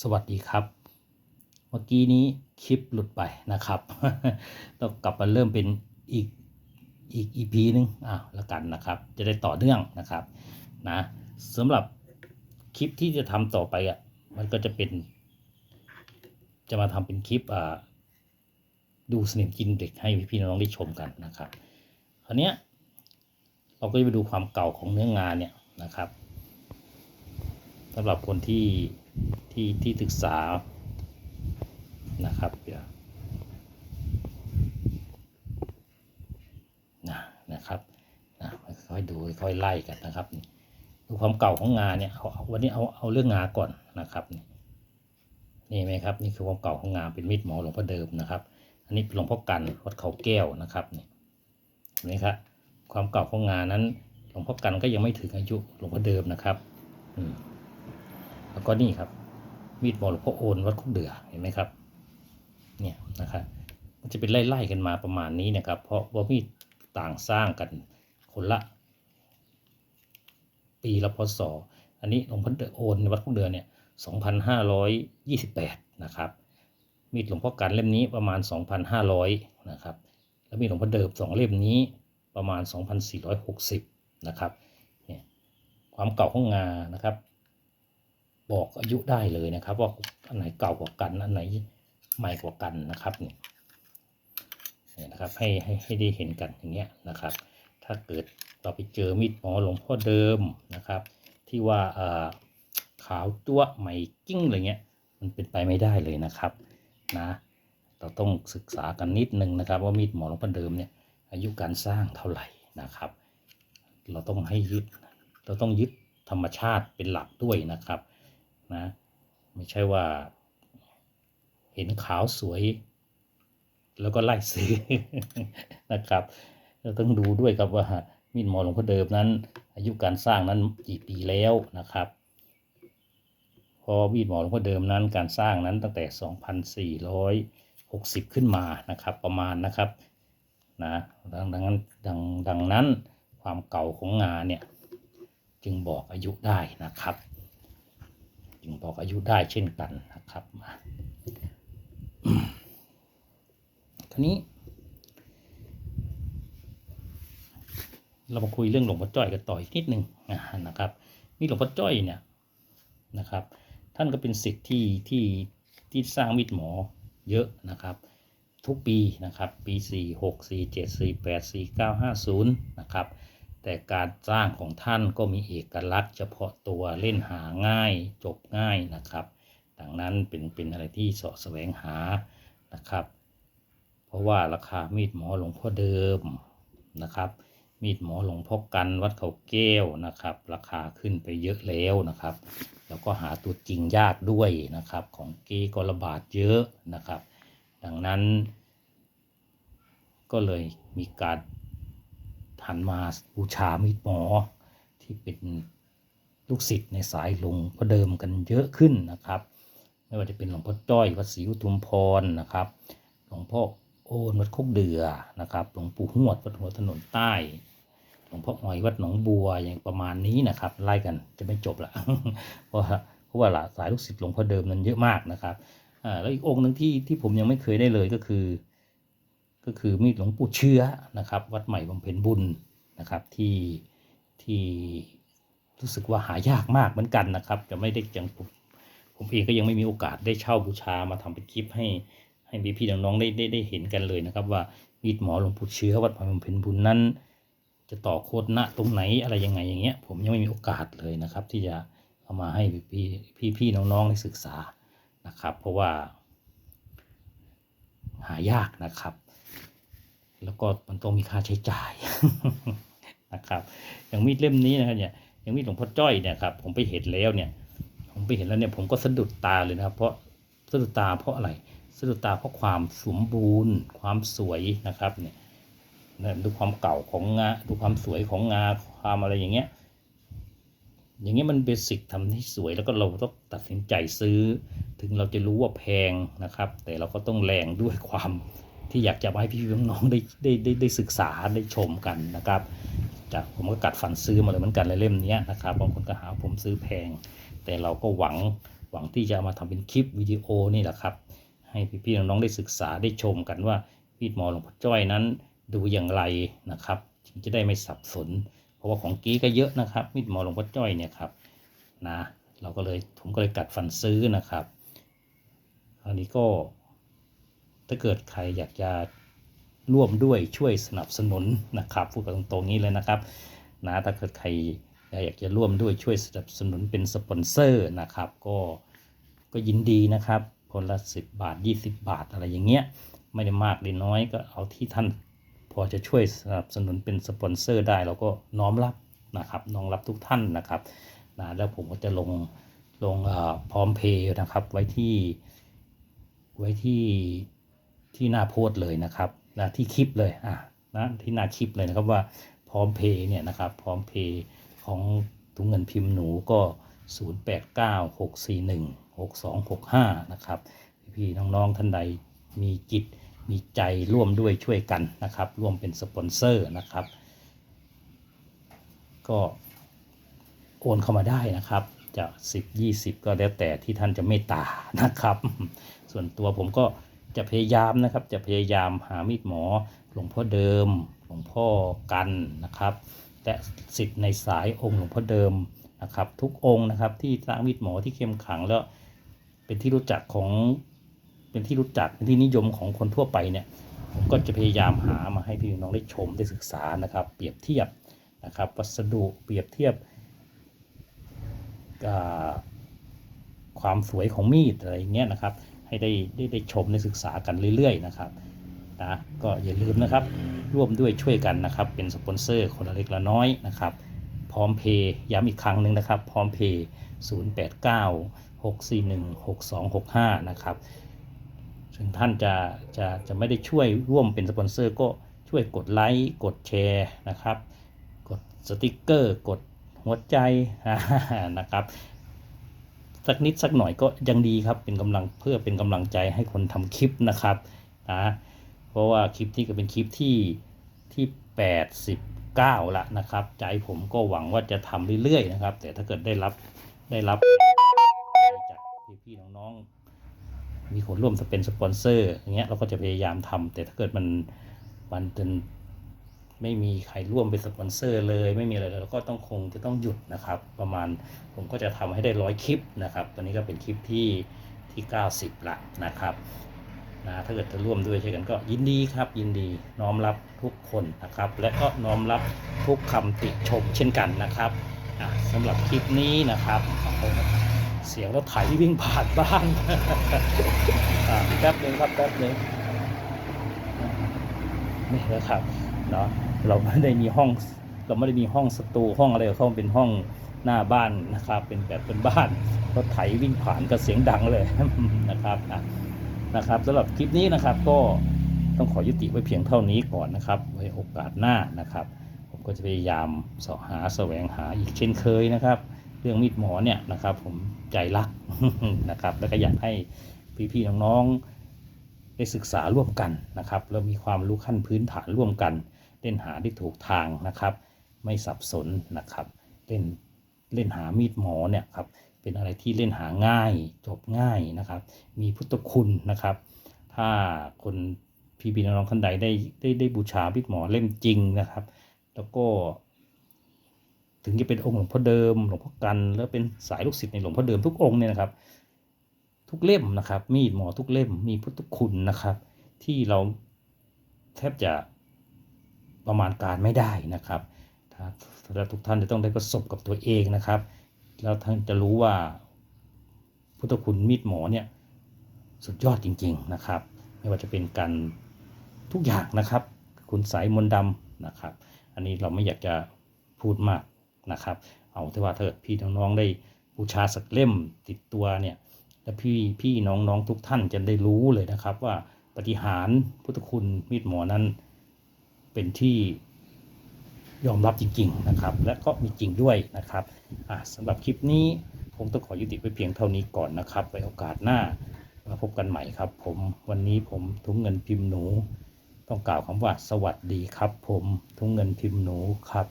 สวัสดีครับ เมื่อกี้นี้คลิปหลุดไปนะครับ ต้องกลับมาเริ่มเป็นอีกอีก EP นึงอะละกันนะครับ จะได้ต่อเนื่องนะครับนะสำหรับคลิปที่จะทำต่อไปอะมันก็จะเป็น จะมาทำเป็นคลิปอ่าดูสนิมกินเด็กให้พี่น้องได้ชมกันนะครับคราวนี้ยเราก็จะไปดูความเก่าของเนื้องานเนี่ยนะครับสำหรับคนที่ ที่ที่ศึกษานะครับเดี๋ยวนะนะครับนะค่อยๆดูค่อยๆไล่กันนะครับดูความเก่าของงานเนี่ยเอาวันนี้เอาเอาเรื่องงาก่อนนะครับนี่ไหมครับนี่คือความเก่าของงาเป็นมีดหมอหลวงพ่อเดิมนะครับ อันนี้เป็นหลวงพ่อกันวัดเขาแก้วนะครับนี่เห็นไหมครับความเก่าของงานนั้นหลวงพ่อกันก็ยังไม่ถึงอายุหลวงพ่อเดิมนะครับอืมแล้วก็นี่ครับ มีดหมอหลวงพ่อโอนวัดคุกเดือเห็นไหมครับ เนี่ยนะครับมันจะเป็นไล่ๆกันมาประมาณนี้นะครับ เพราะว่ามีดต่างสร้างกันคนละ ปีละพศอันนี้หลวงพ่อเดือโอนวัดคุกเดือเนี่ย2,528 นะครับ มีดหลวงพ่อกันเล่มนี้ประมาณ 2,500 นะครับ แล้วมีดหลวงพ่อเดิมสองเล่มนี้ประมาณ 2,460 นะครับ เนี่ย ความเก่าของงา นะครับ บอกอายุได้เลยนะครับ ว่าอันไหนเก่ากว่ากันอันไหนใหม่กว่ากันนะครับนี่เนี่ยนะครับให้ให้ให้ได้เห็นกันอย่างเงี้ยนะครับ ถ้าเกิดเราไปเจอมีดหมอหลวงพ่อเดิมนะครับ ที่ว่าอ่าขาวตัวใหม่กิ้งอะไรเงี้ยมันเป็นไปไม่ได้เลยนะครับนะเราต้องศึกษากันนิดนึงนะครับ ว่ามีดหมอหลวงพ่อเดิมเนี่ยอายุการสร้างเท่าไหร่นะครับ เราต้องให้ยึดเราต้องยึดธรรมชาติเป็นหลักด้วยนะครับ นะไม่ใช่ว่า เห็นขาวสวย แล้วก็ไล่ซื้อนะครับเราต้องดูด้วยครับว่ามีดหมอหลวงพ่อเดิมนั้น อายุการสร้างนั้นกี่ปีแล้วนะครับเพราะมีดหมอหลวงพ่อเดิมนั้นการสร้างนั้นตั้งแต่ 2460 ขึ้นมานะครับ ประมาณนะครับนะดังดังนั้นดังดังนั้นความเก่าของงานเนี่ย จึงบอกอายุได้นะครับึงบอกอายุได้เช่นกันนะครับมาทีนี้ เรามาคุยเรื่องหลวงพ่อจ้อยกันต่ออีกนิดนึงนะครับ มีหลวงพ่อจ้อยเนี่ยนะครับ ท่านก็เป็นศิษย์ที่ที่ที่สร้างมิตรหมอเยอะนะครับ ทุกปีนะครับ ปี 4 6 4 7 4 8 4 9 5 0 นะครับ แต่การสร้างของท่านก็มีเอกลักษณ์เฉพาะตัวเล่นหาง่ายจบง่ายนะครับ ดังนั้นเป็นเป็นอะไรที่สาะแสวงหานะครับ เพราะว่าราคามีดหมอหลวงพ่อเดิมนะครับ มีดหมอหลวงพ่อกันวัดเขาแก้วนะครับ ราคาขึ้นไปเยอะแล้วนะครับ แล้วก็หาตัวจริงยากด้วยนะครับ ของเก้ก็ระบาดเยอะนะครับ ดังนั้น ก็เลยมีการ หันมาบูชามีดหมอที่เป็นลูกศิษย์ในสายหลวงพ่อเดิมกันเยอะขึ้นนะครับ ไม่ว่าจะเป็นหลวงพ่อจ้อยวัดศรีอุทุมพรนะครับ หลวงพ่อโอนวัดโคกเดือนะครับ หลวงปู่หวดวัดหัวถนนใต้หลวงพ่อหอยวัดหนองบัวอย่างประมาณนี้นะครับ ไล่กันจะไม่จบละเพราะว่าเพราะว่าละสายลูกศิษย์หลวงพ่อเดิมนั้นเยอะมากนะครับอ่าแล้วอีกองค์หนึ่งที่ที่ผมยังไม่เคยได้เลยก็คือ ก็คือมีดหลวงปู่เชื้อนะครับ วัดใหม่บำเพ็ญบุญนะครับที่ที่รู้สึกว่าหายากมากเหมือนกันนะครับ จะไม่ได้จังผมผมเองก็ยังไม่มีโอกาสได้เช่าบูชามาทำเป็นคลิปให้ให้พี่พี่ๆน้องๆได้ได้ได้เห็นกันเลยนะครับ ว่ามีดหมอหลวงปู่เชื้อวัดพระบำเพ็ญบุญนั้น จะต่อโคตรณตรงไหนอะไรยังไงอย่างเงี้ย ผมยังไม่มีโอกาสเลยนะครับ ที่จะเอามาให้พี่พี่พี่ๆน้องๆได้ศึกษานะครับ เพราะว่าหายากนะครับ แล้วก็มันต้องมีค่าใช้จ่ายนะครับ อย่างมีดเล่มนี้นะครับเนี่ยอย่างมีดหลวงพ่อจ้อยเนี่ยครับผมไปเห็นแล้วเนี่ย ผมไปเห็นแล้วเนี่ยผมก็สะดุดตาเลยนะครับ เพราะสะดุดตาเพราะอะไรสะดุดตาเพราะความสมบูรณ์ ความสวยนะครับเนี่ยดูความเก่าของงาดูความสวยของงาความอะไรอย่างเงี้ย อย่างเงี้ยมันเบสิกทำให้สวยแล้วก็เราต้องตัดสินใจซื้อ ถึงเราจะรู้ว่าแพงนะครับ แต่เราก็ต้องแรงด้วยความ ที่อยากจะมาให้พี่ๆน้องๆได้ได้ได้ได้ศึกษาได้ชมกันนะครับจากผมก็กัดฟันซื้อมาเลยเหมือนกันเลยเล่มนี้นะครับบางคนก็หาผมซื้อแพง แต่เราก็หวังหวังที่จะเอามาทำเป็นคลิปวิดีโอนี่แหละครับ ให้พี่ๆน้องๆได้ศึกษาได้ชมกันว่ามีดหมอหลวงพ่อจ้อยนั้นดูอย่างไรนะครับถึงจะได้ไม่สับสน เพราะว่าของกี้ก็เยอะนะครับ มีดหมอหลวงพ่อจ้อยเนี่ยครับนะเราก็เลยผมก็เลยกัดฟันซื้อนะครับอันนี้ก็ ถ้าเกิดใครอยากจะร่วมด้วยช่วยสนับสนุนนะครับพูดกันตรงๆนี้เลยนะครับนะถ้าเกิดใครอยากจะร่วมด้วยช่วยสนับสนุนเป็นสปอนเซอร์นะครับก็ก็ยินดีนะครับคนละ 10 บาท 20 บาทอะไรอย่างเงี้ยไม่ได้มากได้น้อยก็เอาที่ท่านพอจะช่วยสนับสนุนเป็นสปอนเซอร์ได้เราก็น้อมรับนะครับน้อมรับทุกท่านนะครับนะแล้วผมก็จะลงลงพร้อมเพย์นะครับไว้ที่ไว้ที่ ที่หน้าโพสเลยนะครับนะที่คลิปเลยอะนะที่หน้าคลิปเลยนะครับว่าพร้อมเพย์เนี่ยนะครับพร้อมเพย์ของถุงเงินพิมพ์หนูก็ 0896416265 นะครับ พี่ๆน้องๆท่านใดมีจิตมีใจร่วมด้วยช่วยกันนะครับ ร่วมเป็นสปอนเซอร์นะครับ ก็โอนเข้ามาได้นะครับ จะ 10 20 ก็แล้วแต่ที่ท่านจะเมตตานะครับ ส่วนตัวผมก็ จะพยายามนะครับ จะพยายามหามีดหมอหลวงพ่อเดิม หลวงพ่อกันนะครับ และสิทธิ์ในสายองค์หลวงพ่อเดิมนะครับ ทุกองค์นะครับที่สร้างมีดหมอที่เข้มขังแล้วเป็นที่รู้จักของเป็นที่รู้จักเป็นที่นิยมของคนทั่วไปเนี่ยผมก็จะพยายามหามาให้พี่น้องได้ชมได้ศึกษานะครับ เปรียบเทียบนะครับวัสดุเปรียบเทียบความสวยของมีดอะไรเงี้ยนะครับ ให้ได้ได้ได้ชมได้ศึกษากันเรื่อยๆนะครับนะก็อย่าลืมนะครับร่วมด้วยช่วยกันนะครับ เป็นสปอนเซอร์คนละเล็กละน้อยนะครับ พร้อมเพย์ย้ำอีกครั้งหนึ่งนะครับ พร้อมเพย์089 641 6265 นะครับถึงท่านจะจะจะไม่ได้ช่วยร่วมเป็นสปอนเซอร์ก็ช่วยกดไลค์กดแชร์นะครับ กดสติกเกอร์ กดหัวใจนะครับ สักนิดสักหน่อยก็ยังดีครับ เป็นกำลังเพื่อเป็นกำลังใจให้คนทำคลิปนะครับนะเพราะว่าคลิปนี้ก็เป็นคลิปที่ที่ 89ละนะครับ ใจผมก็หวังว่าจะทำเรื่อยๆนะครับ แต่ถ้าเกิดได้รับได้รับจากพี่ๆน้องๆมีคนร่วมจะเป็นสปอนเซอร์อย่างเงี้ยเราก็จะพยายามทำแต่ถ้าเกิดมันมันเป็น ไม่มีใครร่วมเป็นสปอนเซอร์เลยไม่มีอะไรเลยเราก็ต้องคงจะต้องหยุดนะครับ ประมาณผมก็จะทำให้ได้ร้อยคลิปนะครับตอนนี้ก็เป็นคลิปที่ที่ 90ละนะครับนะถ้าเกิดจะร่วมด้วยช่วยกันก็ยินดีครับ ยินดีน้อมรับทุกคนนะครับ และก็น้อมรับทุกคำติชมเช่นกันนะครับอะสำหรับคลิปนี้นะครับเสียงรถไถวิ่งผ่านบ้านแป๊บหนึงครับแป๊บหนึงนี่นะครับ เนาะเราไม่ได้มีห้องเราไม่ได้มีห้องสตูห้องอะไรเขาเป็นห้องหน้าบ้านนะครับเป็นแบบเป็นบ้านรถไถวิ่งผ่านก็เสียงดังเลยนะครับนะนะครับสำหรับคลิปนี้นะครับก็ต้องขอยุติไว้เพียงเท่านี้ก่อนนะครับไว้โอกาสหน้านะครับ ผมก็จะพยายามสาะหาแสวงหาอีกเช่นเคยนะครับ เรื่องมีดหมอเนี่ยนะครับ ผมใจรักนะครับ แล้วก็อยากให้พี่ๆน้องๆได้ศึกษาร่วมกันนะครับแล้วมีความรู้ขั้นพื้นฐานร่วมกัน เล่นหาที่ถูกทางนะครับ ไม่สับสนนะครับ เล่นเล่นหามีดหมอเนี่ยครับเป็นอะไรที่เล่นหาง่ายจบง่ายนะครับ มีพุทธคุณนะครับ ถ้าคนพี่พี่น้องๆท่านใดได้ได้ได้บูชามีดหมอเล่มจริงนะครับ แล้วก็ ถึงจะเป็นองค์หลวงพ่อเดิมหลวงพ่อกันแล้วเป็นสายลูกศิษย์ในหลวงพ่อเดิมทุกองค์เนี่ยนะครับ ทุกเล่มนะครับ มีดหมอทุกเล่มมีพุทธคุณนะครับ ที่เราแทบจะ ประมาณการไม่ได้นะครับถ้าทุกท่านจะต้องได้ประสบกับตัวเองนะครับ แล้วท่านจะรู้ว่าพุทธคุณมีดหมอเนี่ยสุดยอดจริง ๆนะครับ ไม่ว่าจะเป็นการทุกอย่างนะครับ คุณสายมนต์ดำนะครับ อันนี้เราไม่อยากจะพูดมากนะครับ เอาที่ว่าเกิดพี่น้องๆได้บูชาสักเล่มติดตัวเนี่ยแล้วพี่พี่น้องน้องทุกท่านจะได้รู้เลยนะครับ ว่าปฏิหารพุทธคุณมีดหมอนั้น เป็นที่ยอมรับจริง ๆ นะครับ และก็มีจริงด้วยนะครับสำหรับคลิปนี้ผมต้องขอยุติไวเพียงเท่านี้ก่อนนะครับไว้โอกาสหน้ามาพบกันใหม่ครับ ผมวันนี้ผมทุ่งเงินพิมพ์หนู ต้องกล่าวคำว่าสวัสดีครับ ผมทุ่งเงินพิมพ์หนูครับ